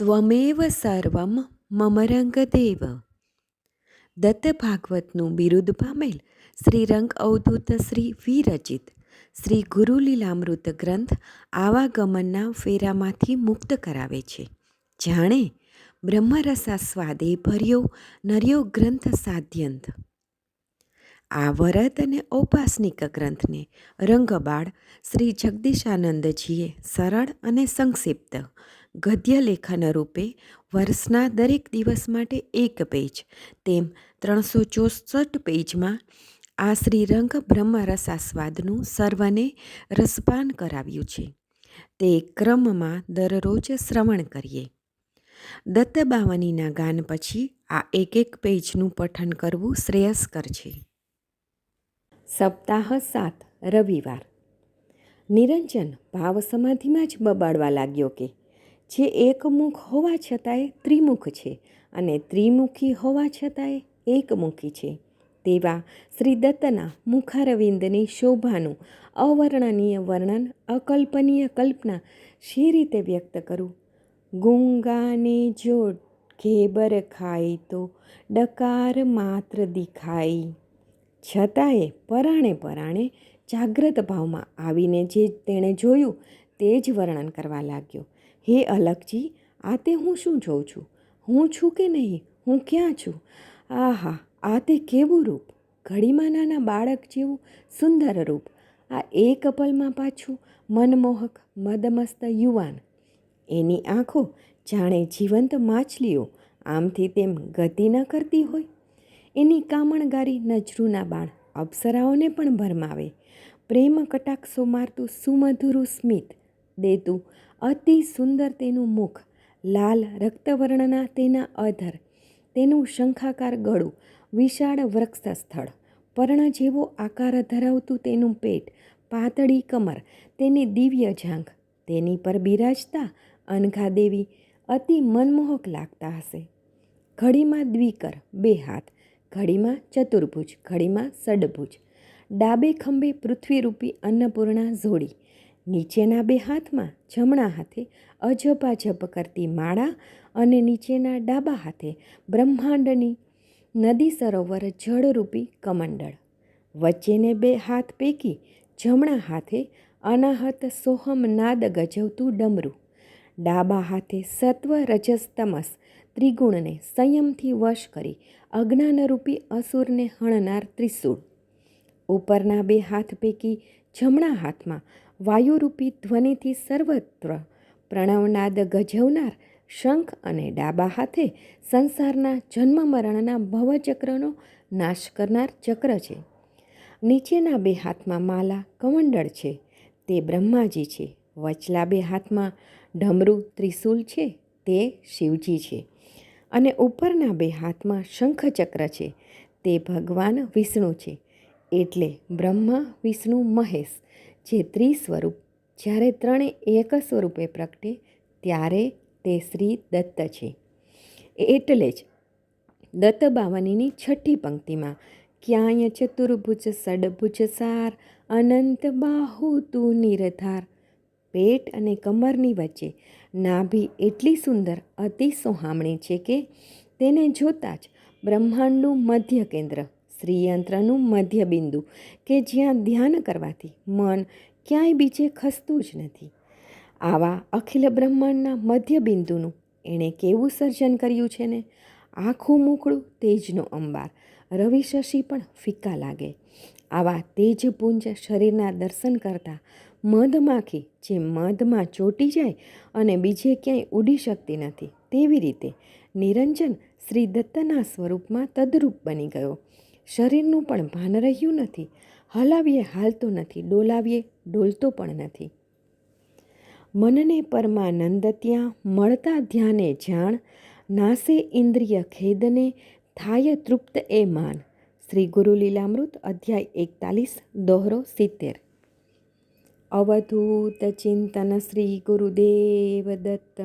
ત્વમેવ સર્વમ મમરંગદેવ દત્ત ભાગવતનું બિરુદ પામેલ શ્રી રંગ અવધૂત શ્રી વિરચિત શ્રી ગુરુલીલામૃત ગ્રંથ આવાગમનના ફેરામાંથી મુક્ત કરાવે છે જાણે બ્રહ્મરસાસ્વાદે ભર્યો નર્યો ગ્રંથ સાધ્યંત આ વરત અને ઔપાસનિક ગ્રંથને રંગબાળ શ્રી જગદીશાનંદજીએ સરળ અને સંક્ષિપ્ત ગદ્ય લેખન રૂપે વર્ષના દરેક દિવસ માટે એક પેજ. તેમ ત્રણસો ચોસઠ પેજમાં આ શ્રીરંગ બ્રહ્મરસાસ્વાદનું સર્વને રસપાન કરાવ્યું છે. તે ક્રમમાં દરરોજ શ્રવણ કરીએ. દત્ત બાવનીના ગાન પછી આ એક એક પેજનું પઠન કરવું શ્રેયસ્કર છે. સપ્તાહ સાત, રવિવાર. નિરંજન ભાવ સમાધિમાં જ બબાડવા લાગ્યો કે જે એકમુખ હોવા છતાંય ત્રિમુખ છે અને ત્રિમુખી હોવા છતાંય એકમુખી છે. તેવા શ્રી દત્તના મુખારવિંદની શોભાનું અવર્ણનીય વર્ણન અકલ્પનીય કલ્પના શી રીતે વ્યક્ત કરું? ગુંગાને જો ઘેબર ખાય તો ડકાર માત્ર દિખાય છતાંય પરાણે પરાણે જાગ્રત ભાવમાં આવીને જે તેણે જોયું તે જ વર્ણન કરવા લાગ્યો. હે અલગજી આ તે હું શું જોઉં છું? હું છું કે નહીં? હું ક્યાં છું? આહા આ તે કેવું રૂપ? ઘડીમાં નાના બાળક જેવું સુંદર રૂપ. આ એ કપલમાં પાછું મનમોહક, મદમસ્ત યુવાન. એની આંખો જાણે જીવંત માછલીઓ, આમથી તેમ ગતિ ન કરતી હોય. એની કામણગારી નજરૂના બાણ અપ્સરાઓને પણ ભરમાવે. પ્રેમ કટાક્ષો મારતું સુમધુરું સ્મિત દેતું. અતિ સુંદર તેનું મુખ, લાલ રક્તવર્ણના તેના અધર, તેનું શંખાકાર ગળું, વિશાળ વૃક્ષ સ્થળ પર્ણ જેવો આકાર ધરાવતું તેનું પેટ, પાતળી કમર, તેની દિવ્ય ઝાંખ, તેની પર બિરાજતા અનઘા દેવી અતિ મનમોહક લાગતા હશે. ઘડીમાં દ્વિકર, બે હાથ, ઘડીમાં ચતુર્ભુજ, ઘડીમાં સડભુજ ડાબે ખંભે પૃથ્વીરૂપી અન્નપૂર્ણા જોડી નીચેના બે હાથમાં જમણા હાથે અજપાજપ કરતી માળા અને નીચેના ડાબા હાથે બ્રહ્માંડની નદી સરોવર જળરૂપી કમંડળ. વચ્ચેને બે હાથ પૈકી જમણા હાથે અનાહત સોહમ નાદ ગજવતું ડમરું. ડાબા હાથે સત્વ રજસ તમસ ત્રિગુણને સંયમથી વશ કરી અજ્ઞાનરૂપી અસુરને હણનાર ત્રિશૂળ. ઉપરના બે હાથ પૈકી જમણા હાથમાં વાયુરૂપી ધ્વનિથી સર્વત્ર પ્રણવનાદ ગજવનાર શંખ અને ડાબા હાથે સંસારના જન્મ મરણના ભવચક્રનો નાશ કરનાર ચક્ર છે. નીચેના બે હાથમાં માલા કમંડળ છે. તે બ્રહ્માજી છે. વચલા બે હાથમાં ઢમરું ત્રિશુલ છે. તે શિવજી છે. અને ઉપરના બે હાથમાં શંખચક્ર છે. તે ભગવાન વિષ્ણુ છે. એટલે બ્રહ્મા, વિષ્ણુ, મહેશ જે ત્રિસ્વરૂપ જ્યારે ત્રણે એક સ્વરૂપે પ્રગટે, ત્યારે તે શ્રી દત્ત છે. એટલે જ દત્ત બાવનીની છઠ્ઠી પંક્તિમાં, ક્યાંય ચતુર્ભુજ સડભુજ સાર, અનંત બાહુ તું નિરધાર. પેટ અને કમરની વચ્ચે નાભી એટલી સુંદર, અતિ સોહામણી છે કે તેને જોતાં જ બ્રહ્માંડનું મધ્ય કેન્દ્ર શ્રીયંત્રનું મધ્ય બિંદુ કે જ્યાં ધ્યાન કરવાથી મન ક્યાંય બીજે ખસતું જ નથી. આવા અખિલ બ્રહ્માંડના મધ્ય બિંદુનું એણે કેવું સર્જન કર્યું છે ને? આખું મોકળું તેજનો અંબાર. રવિ શશી પણ ફિક્કા લાગે. આવા તેજપુંજ શરીરના દર્શન કરતાં મધમાખી જે મધમાં ચોટી જાય અને બીજે ક્યાંય ઉડી શકતી નથી, તેવી રીતે નિરંજન શ્રી દત્તના સ્વરૂપમાં તદરૂપ બની ગયો. શરીરનું પણ ભાન રહ્યું નથી. હલાવીએ હાલતો નથી, ડોલાવીએ ડોલતો પણ નથી. મનને પરમાનંદ ત્યાં મળતા ધ્યાને જાણ, નાસે ઇન્દ્રિય ખેદને થાય તૃપ્ત એ માન. શ્રી ગુરુ લીલામૃત અધ્યાય એકતાલીસ, દોહરો સિત્તેર. અવધૂત ચિંતન શ્રી ગુરુદેવ દત્ત.